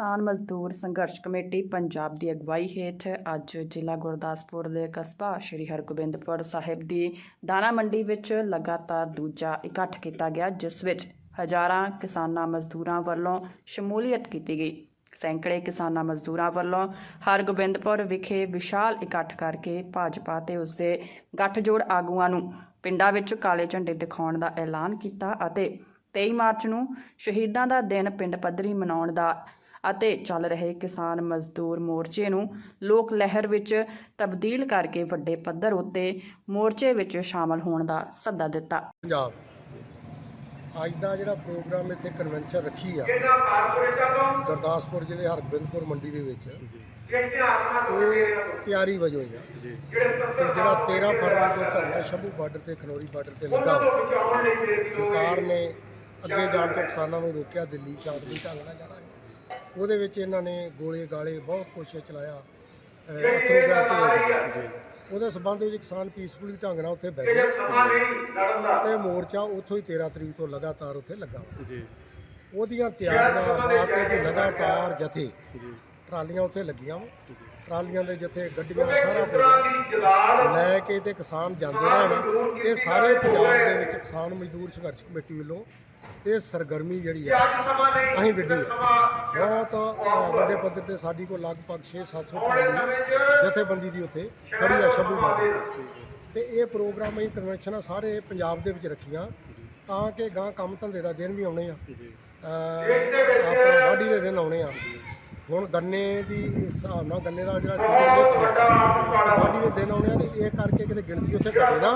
ਕਿਸਾਨ ਮਜ਼ਦੂਰ ਸੰਘਰਸ਼ ਕਮੇਟੀ ਪੰਜਾਬ ਦੀ ਅਗਵਾਈ ਹੇਠ ਅੱਜ ਜ਼ਿਲ੍ਹਾ ਗੁਰਦਾਸਪੁਰ ਦੇ ਕਸਬਾ ਸ਼੍ਰੀ ਹਰਗੋਬਿੰਦਪੁਰ ਸਾਹਿਬ ਦੀ ਦਾਣਾ ਮੰਡੀ ਵਿੱਚ ਲਗਾਤਾਰ ਦੂਜਾ ਇਕੱਠ ਕੀਤਾ ਗਿਆ, ਜਿਸ ਵਿੱਚ ਹਜ਼ਾਰਾਂ ਕਿਸਾਨਾਂ ਮਜ਼ਦੂਰਾਂ ਵੱਲੋਂ ਸ਼ਮੂਲੀਅਤ ਕੀਤੀ ਗਈ। ਸੈਂਕੜੇ ਕਿਸਾਨਾਂ ਮਜ਼ਦੂਰਾਂ ਵੱਲੋਂ ਹਰਗੋਬਿੰਦਪੁਰ ਵਿਖੇ ਵਿਸ਼ਾਲ ਇਕੱਠ ਕਰਕੇ ਭਾਜਪਾ ਤੇ ਉਸਦੇ ਗੱਠਜੋੜ ਆਗੂਆਂ ਨੂੰ ਪਿੰਡਾਂ ਵਿੱਚ ਕਾਲੇ ਝੰਡੇ ਦਿਖਾਉਣ ਦਾ ਐਲਾਨ ਕੀਤਾ ਅਤੇ 23 ਮਾਰਚ ਨੂੰ ਸ਼ਹੀਦਾਂ ਦਾ ਦਿਨ ਪਿੰਡ ਪੱਧਰੀ ਮਨਾਉਣ ਦਾ ਅਤੇ ਚੱਲ ਰਹੇ ਕਿਸਾਨ ਮਜ਼ਦੂਰ ਮੋਰਚੇ ਨੂੰ ਲੋਕ ਲਹਿਰ ਵਿੱਚ ਤਬਦੀਲ ਕਰਕੇ ਵੱਡੇ ਪੱਧਰ ਉੱਤੇ ਮੋਰਚੇ ਵਿੱਚ ਸ਼ਾਮਲ ਹੋਣ ਦਾ ਸੱਦਾ ਦਿੱਤਾ। ਪੰਜਾਬ। ਅੱਜ ਦਾ ਜਿਹੜਾ ਪ੍ਰੋਗਰਾਮ ਇੱਥੇ ਕਨਵੈਨਸ਼ਨ ਰੱਖੀ ਆ ਗੁਰਦਾਸਪੁਰ ਜ਼ਿਲ੍ਹੇ ਹਰਗੋਬਿੰਦਪੁਰ ਮੰਡੀ ਦੇ ਵਿੱਚ। ਤਿਆਰੀ ਵਜੋਂ ਆ। ਜੀ। ਜਿਹੜਾ 13 ਫਰਵਰੀ ਤੋਂ ਧਰਨਾ ਸ਼ੰਭੂ ਬਾਰਡਰ ਤੇ ਖਨੌਰੀ ਬਾਰਡਰ ਤੇ ਲੱਗਾ। ਸਰਕਾਰ ਨੇ ਅੱਗੇ ਜਾਣ ਤੋਂ ਕਿਸਾਨਾਂ ਨੂੰ ਰੋਕਿਆ ਦਿੱਲੀ ਸ਼ਾਂਤੀ ਢੰਗ ਨਾਲ ਜਾਣਾ। ਹੈ। ਉਹਦੇ ਵਿੱਚ ਇਹਨਾਂ ਨੇ ਗੋਲੇ ਗਾਲੇ ਬਹੁਤ ਕੁਛ ਚਲਾਇਆ ਅਥਰੂ ਗੈਸ ਤੇ ਜੀ ਉਹਦੇ ਸਬੰਧ ਵਿੱਚ ਕਿਸਾਨ ਪੀਸਫੁਲੀ ਢੰਗ ਨਾਲ ਉੱਥੇ ਬਹਿ ਗਏ। ਤੇ ਮੋਰਚਾ ਉੱਥੋਂ ਹੀ 13 ਤਰੀਕ ਤੋਂ ਲਗਾਤਾਰ ਉੱਥੇ ਲੱਗਾ ਵਾ। ਜੀ। ਉਹਦੀਆਂ ਤਿਆਰੀਆਂ ਵਾਸਤੇ ਵੀ ਲਗਾਤਾਰ ਜਥੇ। ਜੀ। ਟਰਾਲੀਆਂ ਉੱਥੇ ਲੱਗੀਆਂ ਵਾ। ਟਰਾਲੀਆਂ ਦੇ ਜਥੇ ਗੱਡੀਆਂ ਸਾਰਾ ਕੁਝ ਲੈ ਕੇ ਤੇ ਕਿਸਾਨ ਜਾਂਦੇ ਰਹਿਣ। ਇਹ ਸਾਰੇ ਪੰਜਾਬ ਦੇ ਵਿੱਚ ਕਿਸਾਨ ਮਜ਼ਦੂਰ ਸੰਘਰਸ਼ ਕਮੇਟੀ ਵੱਲੋਂ ਇਹ ਸਰਗਰਮੀ ਜਿਹੜੀ ਆ ਅਸੀਂ ਵਿੱਢੀ ਬਹੁਤ ਵੱਡੇ ਪੱਧਰ ਤੇ ਸਾਡੀ ਕੋਲ ਲਗਭਗ 6-700 ਟਰਾਲੀ ਜਥੇਬੰਦੀ ਦੀ ਉੱਥੇ ਖੜੀ ਆ ਸ਼ੰਭੂ ਬਾਰਡਰ ਤੇ ਇਹ ਪ੍ਰੋਗਰਾਮ ਅਸੀਂ ਕਨਵੈਨਸ਼ਨਾਂ ਸਾਰੇ ਪੰਜਾਬ ਦੇ ਵਿੱਚ ਰੱਖੀਆਂ ਤਾਂ ਕਿ ਗਾਂ ਕੰਮ ਧੰਦੇ ਦਾ ਦਿਨ ਵੀ ਆਉਣੇ ਆ। ਜੀ। ਆਪਣਾ ਵਾਢੀ ਦੇ ਦਿਨ ਆਉਣੇ ਆ। ਹੁਣ ਗੰਨੇ ਦੀ ਹਿਸਾਬ ਨਾਲ ਗੰਨੇ ਦਾ ਜਿਹੜਾ ਸੀਜ਼ਨ ਵਾਢੀ ਦੇ ਦਿਨ ਆਉਣੇ ਆ ਤੇ ਇਹ ਕਰਕੇ ਕਿਤੇ ਗਿਣਤੀ ਉੱਥੇ ਘਟੇ ਨਾ।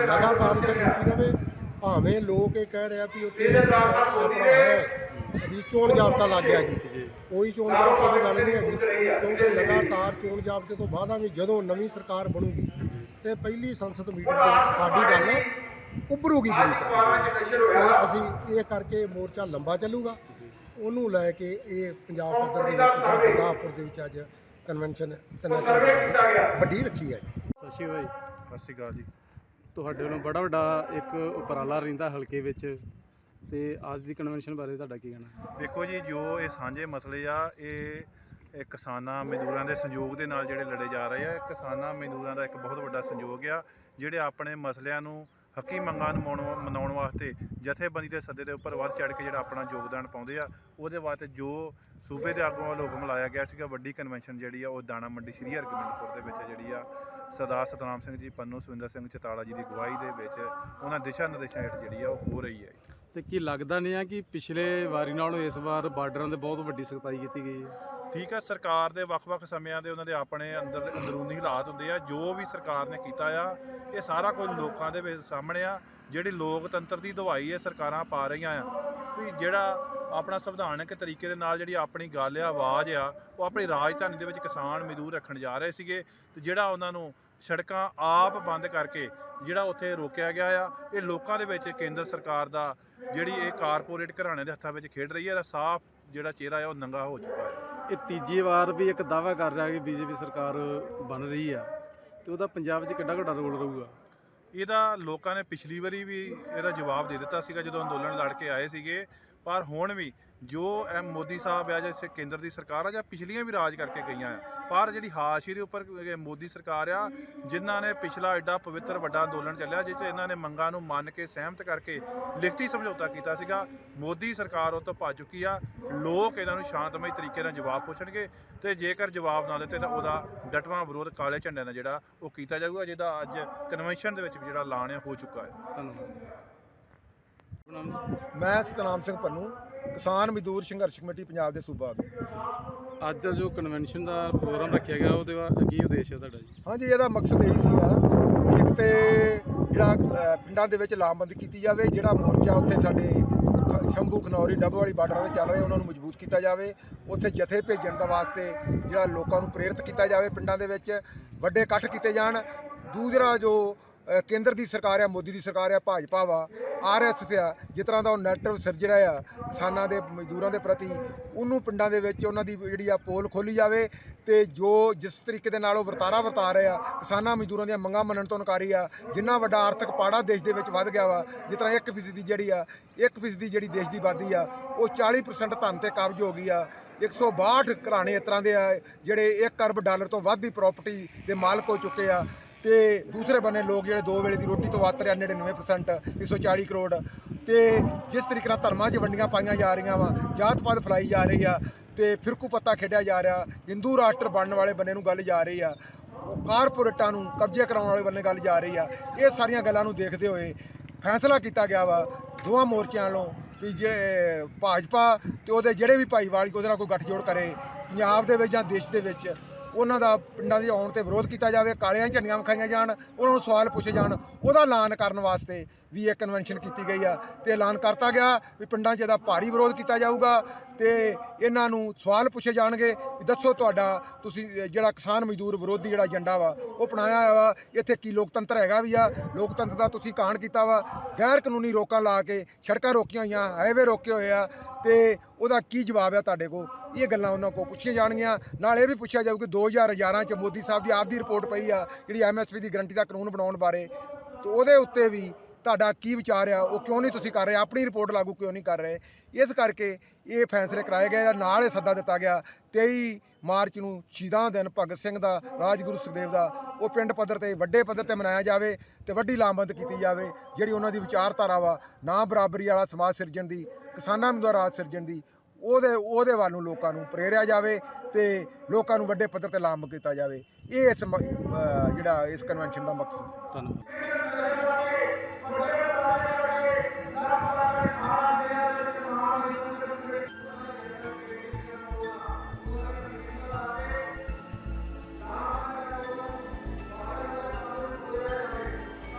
ਲਗਾਤਾਰ ਉੱਥੇ ਗਿਣਤੀ ਰਵੇ ਭਾਵੇਂ ਲੋਕ ਇਹ ਕਹਿ ਰਿਹਾ ਵੀ ਉੱਥੇ ਆਪਣਾ ਹੈ। ਵੀ ਚੋਣ ਜਾਬਤਾ ਲੱਗ ਗਿਆ ਜੀ। ਕੋਈ ਚੋਣ ਜਾਬਤੇ ਦੀ ਗੱਲ ਨਹੀਂ ਹੈਗੀ ਕਿਉਂਕਿ ਲਗਾਤਾਰ ਚੋਣ ਜਾਬਤੇ ਤੋਂ ਬਾਅਦਾਂ ਵੀ ਜਦੋਂ ਨਵੀਂ ਸਰਕਾਰ ਬਣੂਗੀ ਤੇ ਪਹਿਲੀ ਸੰਸਦ ਮੀਟਿੰਗ ਦੇ ਵਿੱਚ ਸਾਡੀ ਗੱਲ ਉੱਭਰੂਗੀ ਬੁਰੀ ਤਰ੍ਹਾਂ। ਤੇ ਅਸੀਂ ਇਹ ਕਰਕੇ ਮੋਰਚਾ ਲੰਬਾ ਚੱਲੂਗਾ। ਉਹਨੂੰ ਲੈ ਕੇ ਇਹ ਪੰਜਾਬ ਪੱਧਰ ਦੇ ਵਿੱਚ ਜਾਂ ਗੁਰਦਾਸਪੁਰ ਦੇ ਵਿੱਚ ਅੱਜ ਕਨਵੈਨਸ਼ਨ ਤਿੰਨਾਂ ਚਾਰ ਦਿਨਾਂ ਦੀ ਵੱਡੀ ਰੱਖੀ ਹੈ ਜੀ। ਸਤਿ ਸ਼੍ਰੀ ਅਕਾਲ ਜੀ। ਸਤਿ ਸ਼੍ਰੀ ਅਕਾਲ ਜੀ। ਤੁਹਾਡੇ ਵੱਲੋਂ ਬੜਾ ਵੱਡਾ ਇੱਕ ਉਪਰਾਲਾ ਰਹਿੰਦਾ ਹਲਕੇ ਵਿੱਚ। ਤੇ ਅੱਜ ਦੀ ਕਨਵੈਨਸ਼ਨ ਬਾਰੇ ਤੁਹਾਡਾ ਕੀ ਕਹਿਣਾ? ਦੇਖੋ ਜੀ, ਜੋ ਇਹ ਸਾਂਝੇ ਮਸਲੇ ਆ, ਇਹ ਇਹ ਕਿਸਾਨਾਂ ਮਜ਼ਦੂਰਾਂ ਦੇ ਸੰਯੋਗ ਦੇ ਨਾਲ ਜਿਹੜੇ ਲੜੇ ਜਾ ਰਹੇ ਆ ਕਿਸਾਨਾਂ ਮਜ਼ਦੂਰਾਂ ਦਾ ਇੱਕ ਬਹੁਤ ਵੱਡਾ ਸੰਯੋਗ ਆ, ਜਿਹੜੇ ਆਪਣੇ ਮਸਲਿਆਂ ਨੂੰ ਹੱਕੀ ਮੰਗਾਂ ਨੂੰ ਮਨਾਉਣ- ਮਨਾਉਣ ਵਾਸਤੇ ਜਥੇਬੰਦੀ ਦੇ ਸੱਦੇ ਦੇ ਉੱਪਰ ਵੱਧ ਚੜ੍ਹ ਕੇ ਜਿਹੜਾ ਆਪਣਾ ਯੋਗਦਾਨ ਪਾਉਂਦੇ ਆ, ਉਹਦੇ ਵਾਸਤੇ ਜੋ ਸੂਬੇ ਦੇ ਆਗੂਆਂ ਵੱਲੋਂ ਹੁਕਮ ਲਾਇਆ ਗਿਆ ਸੀਗਾ, ਵੱਡੀ ਕਨਵੈਨਸ਼ਨ ਜਿਹੜੀ ਆ, ਉਹ ਦਾਣਾ ਮੰਡੀ, ਸ਼੍ਰੀ ਹਰਗੋਬਿੰਦਪੁਰ ਦੇ ਵਿੱਚ ਜਿਹੜੀ ਆ ਸਰਦਾਰ ਸਤਨਾਮ ਸਿੰਘ ਜੀ ਪੰਨੂ ਸੁਵਿੰਦਰ ਸਿੰਘ ਚਤਾਲਾ ਜੀ ਦੀ ਅਗਵਾਈ ਦੇ ਵਿੱਚ ਉਹਨਾਂ ਦਿਸ਼ਾ ਨਿਰਦੇਸ਼ਾਂ ਹੇਠ ਜਿਹੜੀ ਆ ਉਹ ਹੋ ਰਹੀ ਹੈ। ਤੇ ਕੀ ਲੱਗਦਾ ਨਹੀਂ ਆ ਕਿ ਪਿਛਲੇ ਵਾਰੀ ਨਾਲੋਂ ਇਸ ਵਾਰ ਬਾਰਡਰਾਂ ਤੇ ਬਹੁਤ ਵੱਡੀ ਸਖਤਾਈ ਕੀਤੀ ਗਈ ਹੈ? ਠੀਕ ਹੈ ਸਰਕਾਰ ਦੇ ਵੱਖ-ਵੱਖ ਸਮਿਆਂ ਦੇ ਉਹਨਾਂ ਦੇ ਆਪਣੇ ਅੰਦਰ ਦੇ ਅੰਦਰੂਨੀ ਹਾਲਾਤ ਹੁੰਦੇ ਆ। ਜੋ ਵੀ ਸਰਕਾਰ ਨੇ ਕੀਤਾ ਆ ਇਹ ਸਾਰਾ ਕੁਝ ਲੋਕਾਂ ਦੇ ਵਿੱਚ ਸਾਹਮਣੇ ਆ। ਜਿਹੜੀ ਲੋਕਤੰਤਰ ਦੀ ਦਵਾਈ ਇਹ ਸਰਕਾਰਾਂ ਪਾ ਰਹੀਆਂ ਆ ਵੀ ਜਿਹੜਾ ਆਪਣਾ ਸੰਵਿਧਾਨਕ ਤਰੀਕੇ ਦੇ ਨਾਲ ਜਿਹੜੀ ਆਪਣੀ ਗੱਲ ਆ ਆਵਾਜ਼ ਆ ਉਹ ਆਪਣੀ ਰਾਜਧਾਨੀ ਦੇ ਵਿੱਚ ਕਿਸਾਨ ਮਜ਼ਦੂਰ ਰੱਖਣ ਜਾ ਰਹੇ ਸੀਗੇ। ਤੇ ਜਿਹੜਾ ਉਹਨਾਂ ਨੂੰ ਸੜਕਾਂ ਆਪ ਬੰਦ ਕਰਕੇ ਜਿਹੜਾ ਉੱਥੇ ਰੋਕਿਆ ਗਿਆ ਆ ਇਹ ਲੋਕਾਂ ਦੇ ਵਿੱਚ ਕੇਂਦਰ ਸਰਕਾਰ ਦਾ ਜਿਹੜੀ ਇਹ ਕਾਰਪੋਰੇਟ ਘਰਾਣੇ ਦੇ ਹੱਥਾਂ ਵਿੱਚ ਖੇਡ ਰਹੀ ਹੈ ਇਹਦਾ ਸਾਫ਼ ਜਿਹੜਾ ਚਿਹਰਾ ਆ ਉਹ ਨੰਗਾ ਹੋ ਚੁੱਕਾ ਹੈ। ਇਹ ਤੀਜੀ ਵਾਰ ਵੀ ਇੱਕ ਦਾਅਵਾ ਕਰ ਰਿਹਾ ਕਿ ਬੀਜੇਪੀ ਸਰਕਾਰ ਬਣ ਰਹੀ ਆ ਤੇ ਉਹਦਾ ਪੰਜਾਬ 'ਚ ਕਿੱਡਾ ਵੱਡਾ ਰੋਲ ਰਹੂਗਾ? ਇਹਦਾ ਲੋਕਾਂ ਨੇ ਪਿਛਲੀ ਵਾਰੀ ਵੀ ਇਹਦਾ ਜਵਾਬ ਦੇ ਦਿੱਤਾ ਸੀਗਾ ਜਦੋਂ ਅੰਦੋਲਨ ਲੜ ਕੇ ਆਏ ਸੀਗੇ ਪਰ ਹੁਣ ਵੀ ਜੋ ਐ ਮੋਦੀ ਸਾਹਿਬ ਆ ਜਾਂ ਕੇਂਦਰ ਦੀ ਸਰਕਾਰ ਆ ਜਾਂ ਪਿਛਲੀਆਂ ਵੀ ਰਾਜ ਕਰਕੇ ਗਈਆਂ ਆ ਪਰ ਜਿਹੜੀ ਹਾਸ਼ੀ ਦੇ ਉੱਪਰ ਇਹ ਮੋਦੀ ਸਰਕਾਰ ਆ ਜਿਨ੍ਹਾਂ ਨੇ ਪਿਛਲਾ ਐਡਾ ਪਵਿੱਤਰ ਵੱਡਾ ਅੰਦੋਲਨ ਚੱਲਿਆ ਜਿਸ 'ਚ ਇਹਨਾਂ ਨੇ ਮੰਗਾਂ ਨੂੰ ਮੰਨ ਕੇ ਸਹਿਮਤ ਕਰਕੇ ਲਿਖਤੀ ਸਮਝੌਤਾ ਕੀਤਾ ਸੀਗਾ ਮੋਦੀ ਸਰਕਾਰ ਉਹ ਤੋਂ ਭੱਜ ਚੁੱਕੀ ਆ ਲੋਕ ਇਹਨਾਂ ਨੂੰ ਸ਼ਾਂਤਮਈ ਤਰੀਕੇ ਨਾਲ ਜਵਾਬ ਪੁੱਛਣਗੇ ਤੇ ਜੇਕਰ ਜਵਾਬ ਨਾ ਦਿੱਤੇ ਤਾਂ ਉਹਦਾ ਡਟਵਾਂ ਵਿਰੋਧ ਕਾਲੇ ਝੰਡਿਆਂ ਨਾਲ ਜਿਹੜਾ ਉਹ ਕੀਤਾ ਜਾਊਗਾ ਜਿਹਦਾ ਅੱਜ ਕਨਵੈਨਸ਼ਨ ਦੇ ਵਿੱਚ ਵੀ ਜਿਹੜਾ ਐਲਾਨ ਹੈ ਹੋ ਚੁੱਕਾ ਹੈ ਧੰਨਵਾਦ? ਮੈਂ ਸਤਨਾਮ ਸਿੰਘ ਪੰਨੂ ਕਿਸਾਨ ਮਜ਼ਦੂਰ ਸੰਘਰਸ਼ ਕਮੇਟੀ ਪੰਜਾਬ ਦੇ ਸੂਬਾ ਆਗੂ। ਅੱਜ ਜੋ ਕਨਵੈਨਸ਼ਨ ਦਾ ਪ੍ਰੋਗਰਾਮ ਰੱਖਿਆ ਗਿਆ ਉਹਦੇ ਕੀ ਉਦੇਸ਼ ਹੈ ਤੁਹਾਡਾ ਜੀ? ਹਾਂਜੀ ਇਹਦਾ ਮਕਸਦ ਇਹ ਸੀਗਾ ਵੀ ਇੱਕ ਤੇ ਜਿਹੜਾ ਪਿੰਡਾਂ ਦੇ ਵਿੱਚ ਲਾਮਬੰਦੀ ਕੀਤੀ ਜਾਵੇ ਜਿਹੜਾ ਮੋਰਚਾ ਉੱਥੇ ਸਾਡੇ ਸ਼ੰਭੂ ਖਨੌਰੀ ਡੱਬ ਵਾਲੀ ਬਾਰਡਰਾਂ ਤੇ ਚੱਲ ਰਹੇ ਉਹਨਾਂ ਨੂੰ ਮਜ਼ਬੂਤ ਕੀਤਾ ਜਾਵੇ। ਉੱਥੇ ਜਥੇ ਭੇਜਣ ਦਾ ਵਾਸਤੇ ਜਿਹੜਾ ਲੋਕਾਂ ਨੂੰ ਪ੍ਰੇਰਿਤ ਕੀਤਾ ਜਾਵੇ ਪਿੰਡਾਂ ਦੇ ਵਿੱਚ ਵੱਡੇ ਇਕੱਠ ਕੀਤੇ ਜਾਣ। ਦੂਸਰਾ ਜੋ ਕੇਂਦਰ ਦੀ ਸਰਕਾਰ ਆ, ਮੋਦੀ ਦੀ ਸਰਕਾਰ ਆ, ਭਾਜਪਾ ਵਾ ਆਰਐਸਐਸ ਆ, ਜਿਸ ਤਰ੍ਹਾਂ ਦਾ ਉਹ ਨੈਟਵਰਕ ਸਿਰਜ ਰਿਹਾ ਆ, ਕਿਸਾਨਾਂ ਦੇ, ਮਜ਼ਦੂਰਾਂ ਦੇ ਪ੍ਰਤੀ, ਉਹਨੂੰ ਪਿੰਡਾਂ ਦੇ ਵਿੱਚ ਉਹਨਾਂ ਦੀ ਜਿਹੜੀ ਆ ਪੋਲ ਖੋਲੀ ਜਾਵੇ ਤੇ ਜੋ ਜਿਸ ਤਰੀਕੇ ਦੇ ਨਾਲ ਉਹ ਵਰਤਾਰਾ ਵਰਤਾ ਰਹੇ ਆ, ਕਿਸਾਨਾਂ, ਮਜ਼ਦੂਰਾਂ ਦੀਆਂ ਮੰਗਾਂ ਮੰਨਣ ਤੋਂ ਇਨਕਾਰੀ ਆ, ਜਿੰਨਾ ਵੱਡਾ ਆਰਥਿਕ ਪਾੜਾ ਦੇਸ਼ ਦੇ ਵਿੱਚ ਵੱਧ ਗਿਆ ਵਾ, ਜਿਸ ਤਰ੍ਹਾਂ 1% ਜਿਹੜੀ ਆ 1% ਜਿਹੜੀ ਦੇਸ਼ ਦੀ ਆਬਾਦੀ ਆ, ਉਹ 40% ਧਨ ਤੇ ਕਾਬਜ਼ ਹੋ ਗਈ ਆ 162 ਘਰਾਣੇ ਇਸ ਤਰ੍ਹਾਂ ਦੇ ਆ, ਜਿਹੜੇ 1 ਅਰਬ ਡਾਲਰ ਤੋਂ ਵੱਧ ਦੀ ਪ੍ਰਾਪਰਟੀ ਦੇ ਮਾਲਕ ਹੋ ਚੁੱਕੇ ਆ ਤੇ ਦੂਸਰੇ ਬੰਨੇ ਲੋਕ ਜਿਹੜੇ ਦੋ ਵੇਲੇ ਦੀ ਰੋਟੀ ਤੋਂ ਵੱਧ ਰਿਹਾ 99% 140 ਕਰੋੜ। ਤੇ ਜਿਸ ਤਰੀਕੇ ਨਾਲ ਧਰਮਾਂ 'ਚ ਵੰਡੀਆਂ ਪਾਈਆਂ ਜਾ ਰਹੀਆਂ ਵਾ ਜਾਤ ਪਾਤ ਫੈਲਾਈ ਜਾ ਰਹੀ ਆ ਤੇ ਫਿਰਕੂ ਪੱਤਾ ਖੇਡਿਆ ਜਾ ਰਿਹਾ ਹਿੰਦੂ ਰਾਸ਼ਟਰ ਬਣਨ ਵਾਲੇ ਬੰਨੇ ਨੂੰ ਗੱਲ ਜਾ ਰਹੀ ਆ, ਕਾਰਪੋਰੇਟਾਂ ਨੂੰ ਕਬਜ਼ੇ ਕਰਾਉਣ ਵਾਲੇ ਬੰਨੇ ਗੱਲ ਜਾ ਰਹੀ ਆ, ਇਹ ਸਾਰੀਆਂ ਗੱਲਾਂ ਨੂੰ ਦੇਖਦੇ ਹੋਏ ਫੈਸਲਾ ਕੀਤਾ ਗਿਆ ਵਾ, ਦੋਵਾਂ ਮੋਰਚਿਆਂ ਵੱਲੋਂ ਵੀ ਜਿਹੜੇ, ਭਾਜਪਾ ਤੇ ਉਹਦੇ ਜਿਹੜੇ ਵੀ ਭਾਈਵਾਲ ਉਹਦੇ ਨਾਲ ਕੋਈ ਗੱਠਜੋੜ ਕਰੇ, ਪੰਜਾਬ ਦੇ ਵਿੱਚ ਜਾਂ ਦੇਸ਼ ਦੇ ਵਿੱਚ। ਉਹਨਾਂ ਦਾ ਪਿੰਡਾਂ ਦੇ ਆਉਣ ਤੇ ਵਿਰੋਧ ਕੀਤਾ ਜਾਵੇ, ਕਾਲੀਆਂ ਝੰਡੀਆਂ ਵਿਖਾਈਆਂ ਜਾਣ, ਉਹਨਾਂ ਨੂੰ ਸਵਾਲ ਪੁੱਛੇ ਜਾਣ, ਉਹਦਾ ਐਲਾਨ ਕਰਨ ਵਾਸਤੇ ਵੀ ਇਹ ਕਨਵੈਨਸ਼ਨ ਕੀਤੀ ਗਈ ਆ ਤੇ ਐਲਾਨ ਕਰਤਾ ਗਿਆ ਵੀ ਪਿੰਡਾਂ 'ਚ ਇਹਦਾ ਭਾਰੀ ਵਿਰੋਧ ਕੀਤਾ ਜਾਊਗਾ ਤੇ ਇਹਨਾਂ ਨੂੰ ਸਵਾਲ ਪੁੱਛੇ ਜਾਣਗੇ ਵੀ ਦੱਸੋ ਤੁਹਾਡਾ, ਤੁਸੀਂ ਜਿਹੜਾ ਕਿਸਾਨ ਮਜ਼ਦੂਰ ਵਿਰੋਧੀ ਜਿਹੜਾ ਏਜੰਡਾ ਵਾ, ਉਹ ਅਪਣਾਇਆ ਹੋਇਆ ਵਾ, ਇੱਥੇ ਕੀ ਲੋਕਤੰਤਰ ਹੈਗਾ ਵੀ ਆ? ਲੋਕਤੰਤਰ ਦਾ ਤੁਸੀਂ ਕਾਣ ਕੀਤਾ ਵਾ ਗੈਰ ਕਾਨੂੰਨੀ ਰੋਕਾਂ ਲਾ ਕੇ ਸੜਕਾਂ ਰੋਕੀਆਂ ਹੋਈਆਂ ਹਾਈਵੇ ਰੋਕੇ ਹੋਏ ਆ ਤੇ ਉਹਦਾ ਕੀ ਜਵਾਬ ਆ ਤੁਹਾਡੇ ਕੋਲ? ਇਹ ਗੱਲਾਂ ਉਹਨਾਂ ਕੋਲ ਪੁੱਛੀਆਂ ਜਾਣਗੀਆਂ। ਨਾਲ ਇਹ ਵੀ ਪੁੱਛਿਆ ਜਾਊ ਕਿ 2011 ਚ ਮੋਦੀ ਸਾਹਿਬ ਦੀ ਆਪ ਦੀ ਰਿਪੋਰਟ ਪਈ ਆ, ਜਿਹੜੀ ਐਮਐਸਪੀ ਦੀ ਗਰੰਟੀ ਦਾ ਕਾਨੂੰਨ ਬਣਾਉਣ ਬਾਰੇ। ਤੇ ਉਹਦੇ ਉੱਤੇ ਵੀ ਤੁਹਾਡਾ ਕੀ ਵਿਚਾਰ ਆ? ਉਹ ਕਿਉਂ ਨਹੀਂ ਤੁਸੀਂ ਕਰ ਰਹੇ? ਆਪਣੀ ਰਿਪੋਰਟ ਲਾਗੂ ਕਿਉਂ ਨਹੀਂ ਕਰ ਰਹੇ? ਇਸ ਕਰਕੇ ਇਹ ਫੈਸਲੇ ਕਰਾਏ ਗਏ ਆ। ਨਾਲ ਇਹ ਸੱਦਾ ਦਿੱਤਾ ਗਿਆ 23 ਮਾਰਚ ਨੂੰ ਸ਼ਹੀਦਾਂ ਦਿਨ ਭਗਤ ਸਿੰਘ ਦਾ, ਰਾਜਗੁਰੂ ਸੁਖਦੇਵ ਦਾ। ਉਹ ਪਿੰਡ ਪੱਧਰ ਤੇ, ਵੱਡੇ ਪੱਧਰ ਤੇ ਮਨਾਇਆ ਜਾਵੇ ਤੇ ਵੱਡੀ ਲਾਮਬੰਦ ਕੀਤੀ ਜਾਵੇ, ਜਿਹੜੀ ਉਹਨਾਂ ਦੀ ਵਿਚਾਰਧਾਰਾ ਵਾ। ਨਾ ਬਰਾਬਰੀ ਵਾਲਾ ਸਮਾਜ ਸਿਰਜਣ ਦੀ ਕਿਸਾਨਾਂ ਨੂੰ ਰਾਜ ਸਿਰਜਣ ਦੀ, ਉਹਦੇ ਉਹਦੇ ਵੱਲ ਨੂੰ ਲੋਕਾਂ ਨੂੰ ਪ੍ਰੇਰਿਆ ਜਾਵੇ ਤੇ ਲੋਕਾਂ ਨੂੰ ਵੱਡੇ ਪੱਧਰ ਤੇ ਲਾਭ ਕੀਤਾ ਜਾਵੇ। ਇਹ ਇਸ ਮ- ਜਿਹੜਾ ਇਸ ਕਨਵੈਨਸ਼ਨ ਦਾ ਮਕਸਦ ਸੀ। ਧੰਨਵਾਦ।